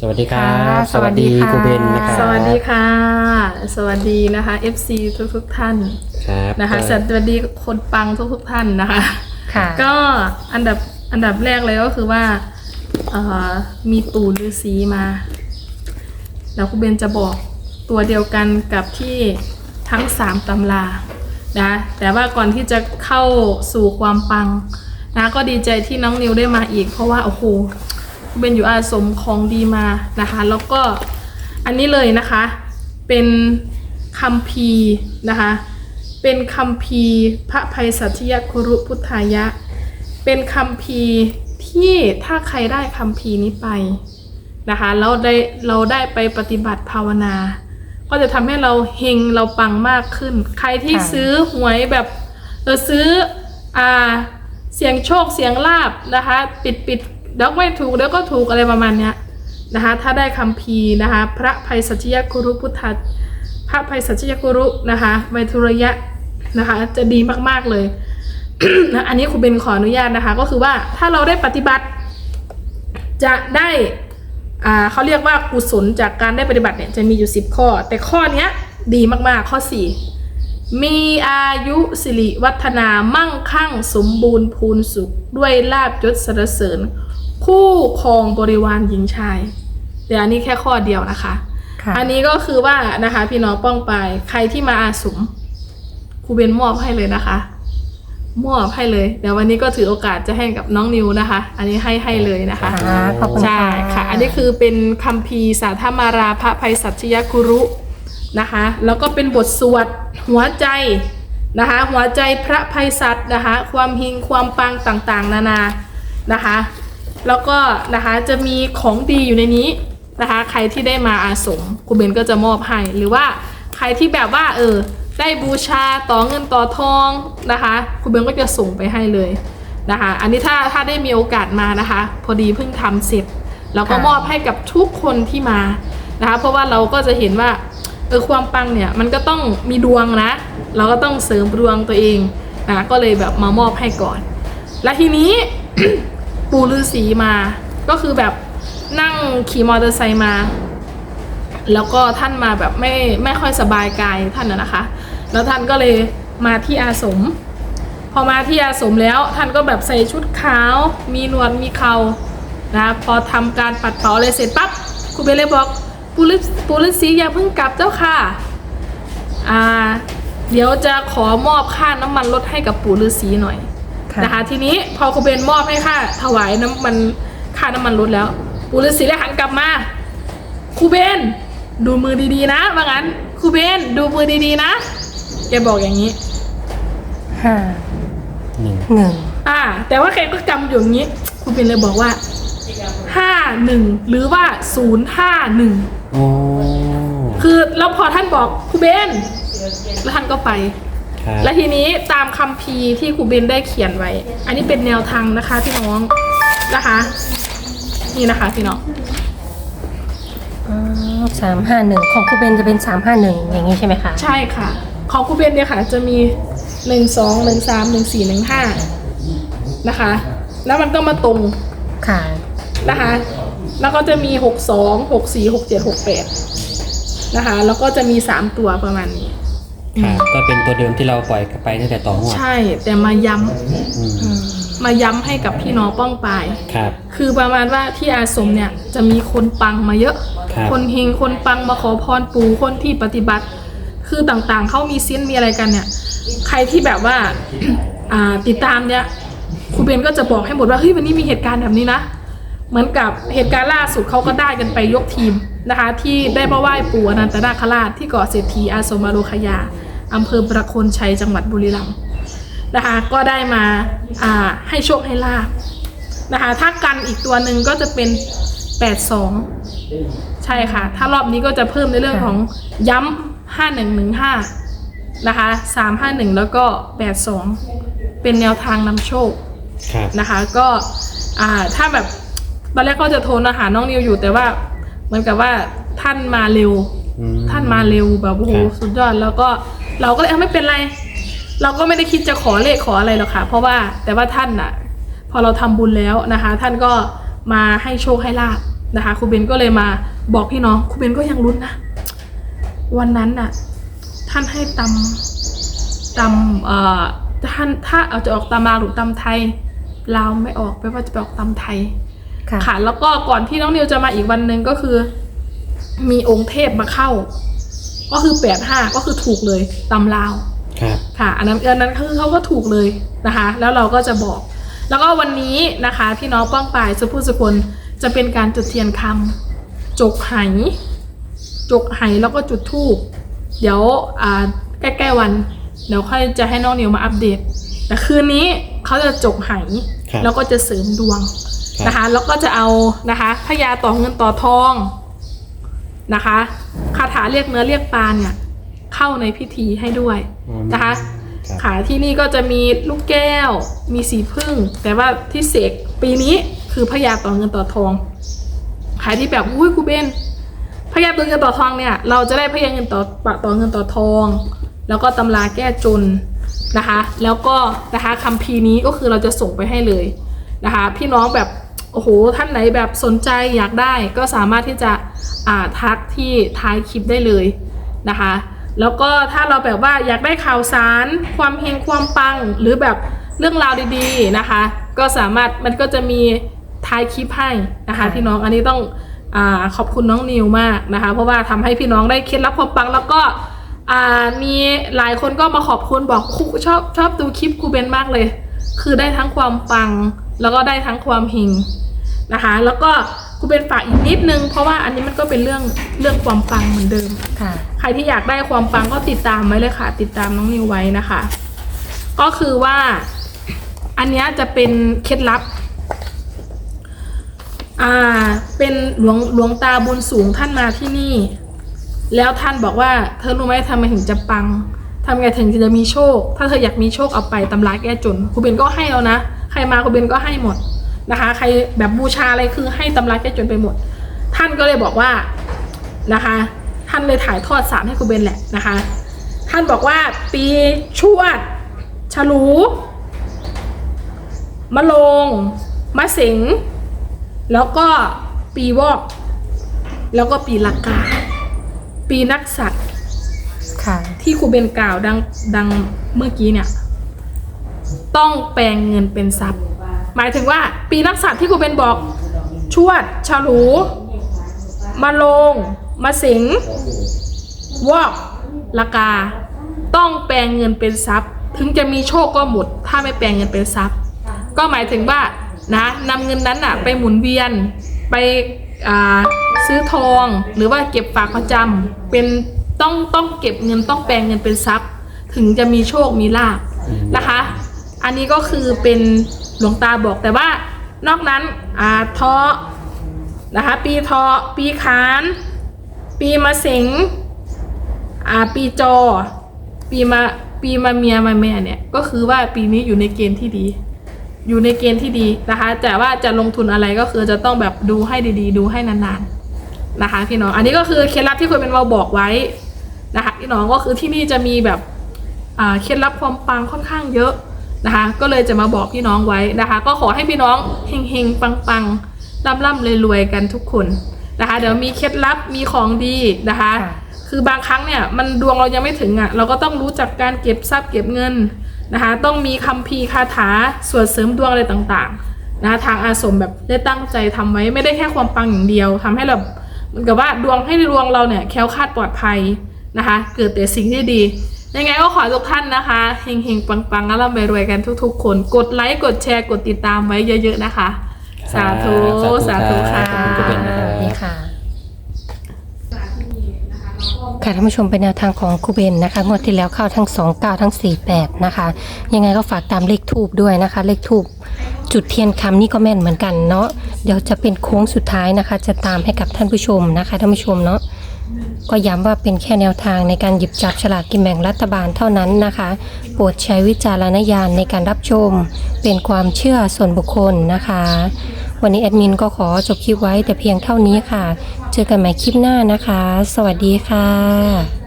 สวัสดีครับค่ะสวัสดีค่ะครูเบนนะครับสวัสดีค่ะ สวัสดีนะคะ FC ทุกทุกๆท่านครับนะคะก็สวัสดีคนปังทุกทุกๆท่านนะคะค่ะก็อันดับอันดับแรกเลยก็คือว่าเอ่อมีปู่ฤาษีมา แล้วครูเบนจะบอกตัวเดียวกันกับที่ทั้งสามตำรานะแต่ว่าก่อนที่จะเข้าสู่ความปังนะก็ดีใจที่น้องนิวได้มาอีก เพราะว่าโอ้โหครู เบนอยู่อาสมของดีมานะคะ แล้วก็อันนี้เลยนะคะ เป็นคัมภีร์นะคะ เป็นคัมภีร์พระภัยสัชยคุรุพุทธายะ เป็นคัมภีร์ที่ถ้าใครได้คัมภีร์นี้ไปนะคะแล้วได้เราได้ไปปฏิบัติภาวนา ก็จะทำให้เราเฮงเราปังมากขึ้น ใครที่ค่ะซื้อหวยแบบเออซื้ออ่าเสียงโชคเสียงลาบนะคะ ปิดปิด เดี๋ยวไม่ถูกเดี๋ยวก็ถูกอะไรประมาณเนี้ยนะคะถ้าได้คัมภีนะคะพระภัยสัชยคุรุพุทธพระภัยสัจยกุรุนะคะไวทุระยะนะคะจะดีมากๆเลยนะอันนี้ครูเบนขออนุญาตนะคะ ก็คือว่าถ้าเราได้ปฏิบัติ จะได้อ่าเขาเรียกว่ากุศลจากการได้ปฏิบัติเนี่ยจะมีอยู่ 10 ข้อ แต่ข้อเนี้ยดีมากๆข้อ 4 มีอายุสิริวัฒนามั่งคั่ง สมบูรณ์พูนสุข ด้วยลาบยศสรรเสริญ คู่ครองบริวารหญิงชายแต่อันนี้แค่ข้อเดียวนะคะ ค่ะอันนี้ก็คือว่านะคะพี่น้องป้องไปายใครที่มาอาสมครูเบนมอบให้เลยนะคะ มอบให้เลย เดี๋ยววันนี้ก็ถือโอกาสจะให้กับน้องนิวนะคะ อันนี้ให้ให้เลยนะคะ ค่ะขอบคุณใช่ค่ะ อันนี้คือเป็นคัมภีร์สาธมาราพระภัยสัชยกุรุนะคะ แล้วก็เป็นบทสวดหัวใจนะคะ หัวใจพระภัยสัตว์นะคะ ความหิงความปังต่างๆ นานานะคะ แล้วก็นะคะจะมีของดีอยู่ในนี้นะคะ ใครที่ได้มาอาสมครูเบนก็จะมอบให้หรือว่าใครที่แบบว่าเออได้บูชาต่อเงินต่อทองนะคะครูเบนก็จะส่งไปให้เลยนะคะ อันนี้ถ้าถ้าได้มีโอกาสมานะคะ พอดีเพิ่งทำเสร็จแล้วก็มอบให้กับทุกคนที่มานะคะ เพราะว่าเราก็จะเห็นว่าเออความปังเนี่ยมันก็ต้องมีดวงนะ เราก็ต้องเสริมดวงตัวเองนะก็เลยแบบมามอบให้ก่อน และทีนี้ ปู่ฤาษีมา ก็คือแบบนั่งขี่มอเตอร์ไซค์มา แล้วก็ท่านมาแบบไม่ไม่ค่อยสบายกายท่านนะนะคะ แล้วท่านก็เลยมาที่อาสม พอมาที่อาสมแล้วท่านก็แบบใส่ชุดขาว มีหนวดมีเขานะพอทำการปัดเป่าอะไรเสร็จปั๊บครูเบลเลยบอกปู่ฤปู่ฤาษีอย่าเพิ่งกลับเจ้าค่ะอ่าเดี๋ยวจะขอมอบค่าน้ำมันลดให้กับปู่ฤาษีหน่อย นะคะ ทีนี้พอครูเบนมอบให้ค่าถวายน้ำมันค่าน้ำมันลดแล้วปู่ฤาษีเลยหันกลับมาครูเบนดูมือดีๆนะว่างั้นครูเบนดูมือดีๆนะแกบอกอย่างนี้ห้าหนึ่งหนึ่งอ่า แต่ว่าแกก็กำอยู่อย่างนี้ครูเบนเลยบอกว่าห้าหนึ่งหรือว่าศูนย์ห้าหนึ่งโอ้คือแล้วพอท่านบอกครูเบนแล้วท่านก็ไปครับ และทีนี้ตามคัมภีร์ที่ครูเบนได้เขียนไว้ อันนี้เป็นแนวทางนะคะพี่น้องนะคะ นี่นะคะพี่น้องสามห้าหนึ่งของครูเบนจะเป็นสามห้าหนึ่งอย่างนี้ใช่ไหมคะใช่ค่ะ ของครูเบนเนี่ยค่ะ จะมีหนึ่งสองหนึ่งสามหนึ่งสี่หนึ่งห้านะคะ แล้วมันก็มาตรงค่ะนะคะ แล้วก็จะมีหกสองหกสี่หกเจ็ดหกแปดนะคะ แล้วก็จะมีสามตัวประมาณนี้ ครับก็เป็นตัวเดิมที่เราปล่อยไปตั้งแต่ต่องวดใช่ แต่มาย้ำอืมมาย้ำให้กับพี่น้องป้องปาย ครับ คือประมาณว่าที่อาสมเนี่ยจะมีคนปังมาเยอะ ครับ คนเฮงคนปังมาขอพรปู่คนที่ปฏิบัติ คือต่างๆเขามีเซียนมีอะไรกันเนี่ย ใครที่แบบว่า อ่าติดตามเนี่ยครูเบนก็จะบอกให้หมดว่าเฮ้ยวันนี้มีเหตุการณ์แบบนี้นะ เหมือนกับเหตุการณ์ล่าสุดเขาก็ได้กันไปยกทีมนะคะ ที่ได้มาไหว้ปู่อนันตนาคราชที่เกาะเศรษฐีอาสมมาโลคยา อำเภอประโคนชัยจังหวัดบุรีรัมย์นะคะก็ได้มาอ่าให้โชคให้ลาบนะคะถ้ากันอีกตัวหนึ่งก็จะเป็น 82 ใช่ค่ะ ถ้ารอบนี้ก็จะเพิ่มในเรื่องของย้ำ5115 นะคะ351 แล้วก็ 82 เป็นแนวทางนำโชคครับนะคะก็อ่าถ้าแบบตอนแรกก็จะโทรมาหาน้องนิวอยู่แต่ว่าเหมือนกับว่าท่านมาเร็วอืมท่านมาเร็วแบบโอ้โหครับสุดยอดแล้วก็ เราก็เลยเอาไม่เป็นไร เราก็ไม่ได้คิดจะขอเลขขออะไรหรอกค่ะ เพราะว่าแต่ว่าท่านน่ะ พอเราทำบุญแล้วนะคะ ท่านก็มาให้โชคให้ลาบนะคะครูเบนก็เลยมาบอกพี่น้องครูเบนก็ยังลุ้นนะวันนั้นน่ะ ท่านให้ตำตำเอ่อท่านถ้าเอาจะออกตำมาหรือตำไทยลาวไม่ออกไม่ว่าจะไปออกตำไทยค่ะค่ะ แล้วก็ก่อนที่น้องนิวจะมาอีกวันหนึ่งก็คือ มีองค์เทพมาเข้า ก็คือแปดห้าก็คือถูกเลยตำลาวครับค่ะ อันนั้นอันนั้นคือเขาก็ถูกเลยนะคะ แล้วเราก็จะบอก แล้วก็วันนี้นะคะพี่น้องป้องปายสุภูสุคนจะเป็นการจุดเทียนคำจกไหจกไหแล้วก็จุดธูปเดี๋ยวอ่าใกล้ๆวันเดี๋ยวค่อยจะให้น้องนิวมาอัปเดต แต่คืนนี้เขาจะจกไหครับแล้วก็จะเสริมดวงครับนะคะ แล้วก็จะเอานะคะพญาต่อเงินต่อทอง นะคะคาถาเรียกเนื้อเรียกปลาเนี่ยเข้าในพิธีให้ด้วยนะคะครับค่ะที่นี่ก็จะมีลูกแก้ว มีสีพึ่ง แต่ว่าที่เสกปีนี้คือพญาต่อเงินต่อทองขายที่แบบอุ้ยครูเบนพญาตัวเงินต่อทองเนี่ย เราจะได้พญาเงินต่อปะต่อเงินต่อทอง แล้วก็ตำราแก้จนนะคะ แล้วก็นะคะคัมภีร์นี้ก็คือเราจะส่งไปให้เลยนะคะ พี่น้องแบบโอ้โหท่านไหนแบบสนใจอยากได้ก็สามารถที่จะอ่า ทักที่ท้ายคลิปได้เลยนะคะ แล้วก็ถ้าเราแบบว่าอยากได้ข่าวสาร ความเฮงความปัง หรือแบบเรื่องราวดีๆนะคะ ก็สามารถมันก็จะมีท้ายคลิปให้นะคะพี่น้องอันนี้ต้องอาขอบคุณน้องนิวมากนะคะ เพราะว่าทำให้พี่น้องได้เคล็ดลับความปังแล้วก็อ่ามีหลายคนก็มาขอบคุณบอกครูชอบชอบดูคลิปครูเบนมากเลย คือได้ทั้งความปัง แล้วก็ได้ทั้งความเฮงนะคะ แล้วก็ ครูเบนฝากอีกนิดนึง เพราะว่าอันนี้มันก็เป็นเรื่องเรื่องความปังเหมือนเดิม ค่ะ ใครที่อยากได้ความปังก็ติดตามไว้เลยค่ะ ติดตามน้องนิวไว้นะคะ ก็คือว่า อันเนี้ยจะเป็นเคล็ดลับ อ่า เป็นหลวงหลวงตาบุญสูงท่านมาที่นี่ แล้วท่านบอกว่า เธอรู้ไหมทำไมถึงจะปังทำไงถึงจะมีโชค ถ้าเธออยากมีโชคเอาไปตำราแก้จนครูเบนก็ให้แล้วนะ ใครมาครูเบนก็ให้หมด นะคะ ใครแบบบูชาอะไรคือให้ตำราแก้จนไปหมด ท่านก็เลยบอกว่านะคะ ท่านเลยถ่ายทอดสารให้ครูเบนแหละนะคะ ท่านบอกว่าปีชวด ฉลูมะโรงมะเสงแล้วก็ปีวอก แล้วก็ปีละกา ปีนักสัตว์ค่ะที่ครูเบนกล่าวดังดังเมื่อกี้เนี่ย ต้องแปลงเงินเป็นทรัพย์ หมายถึงว่าปีนักสัตว์ที่ครูเบนบอก ชวด ฉลูมะโรงมะเสงวอกละกา ต้องแปลงเงินเป็นทรัพย์ ถึงจะมีโชคก็หมด ถ้าไม่แปลงเงินเป็นทรัพย์ ก็หมายถึงว่านะนำเงินนั้นอะไปหมุนเวียนไปซื้อทองหรือว่าเก็บฝากประจำเป็นต้องต้องเก็บเงินต้องแปลงเงินเป็นทรัพย์ ถึงจะมีโชคมีลาภนะคะ อันนี้ก็คือเป็นหลวงตาบอกแต่ว่านอกนั้นอ่าทอนะคะปีทอปีขานปีมะเสงอ่าปีจอ ปีมาปีมาเมียมาแม่เนี่ยก็คือว่าปีนี้อยู่ในเกณฑ์ที่ดี อยู่ในเกณฑ์ที่ดีนะคะ แต่ว่าจะลงทุนอะไรก็คือจะต้องแบบดูให้ดีๆ ดูให้นานๆนะคะพี่น้องอันนี้ก็คือเคล็ดลับที่คุณเป็นเราบอกไว้นะคะพี่น้องก็คือที่นี่จะมีแบบเคล็ดลับความปังค่อนข้างเยอะ นะคะ ก็เลยจะมาบอกพี่น้องไว้นะคะ ก็ขอให้พี่น้องเฮงๆปังๆร่ำร่ำรวยๆกันทุกคนนะคะ เดี๋ยวมีเคล็ดลับมีของดีนะคะค่ะคือบางครั้งเนี่ยมันดวงเรายังไม่ถึงอะ่ะ เราก็ต้องรู้จักการเก็บทรัพย์เก็บเงินนะคะ ต้องมีคัมภีร์คาถาสวดเสริมดวงอะไรต่างๆนะคะทางอาสมแบบได้ตั้งใจทำไว้ไม่ได้แค่ความปังอย่างเดียวทำให้เราเหมือนกับว่าดวงให้ดวงเราเนี่ยแคล้วคลาดปลอดภัยนะคะ เกิดแต่สิ่งที่ดี ยังไงก็ขอให้ทุกท่านนะคะเฮงๆ ปังๆแล้วร่ำรวยๆกันทุกๆ คน กดไลค์กดแชร์กดติดตามไว้เยอะๆนะคะ สาธุสาธุสาธุครัค่ะบขอบคุณครูเบนนะครับ นี่ค่ะ ค่ะท่านผู้ชมเป็นแนวทางของครูเบนนะคะงวดที่แล้วเข้าทั้ง 2 9 ทั้ง 4 8 นะคะ ยังไงก็ฝากตามเลขทูบด้วยนะคะ เลขทูบจุดเทียนคำนี่ก็แม่นเหมือนกันเนาะเดี๋ยวจะเป็นโค้งสุดท้ายนะคะ จะตามให้กับท่านผู้ชมนะคะท่านผู้ชมเนาะ ก็ย้ำว่าเป็นแค่แนวทางในการหยิบจับฉลากกินแบ่งรัฐบาลเท่านั้นนะคะ โปรดใช้วิจารณญาณในการรับชม เป็นความเชื่อส่วนบุคคลนะคะ วันนี้แอดมินก็ขอจบคลิปไว้แต่เพียงเท่านี้ค่ะ เจอกันใหม่คลิปหน้านะคะ สวัสดีค่ะ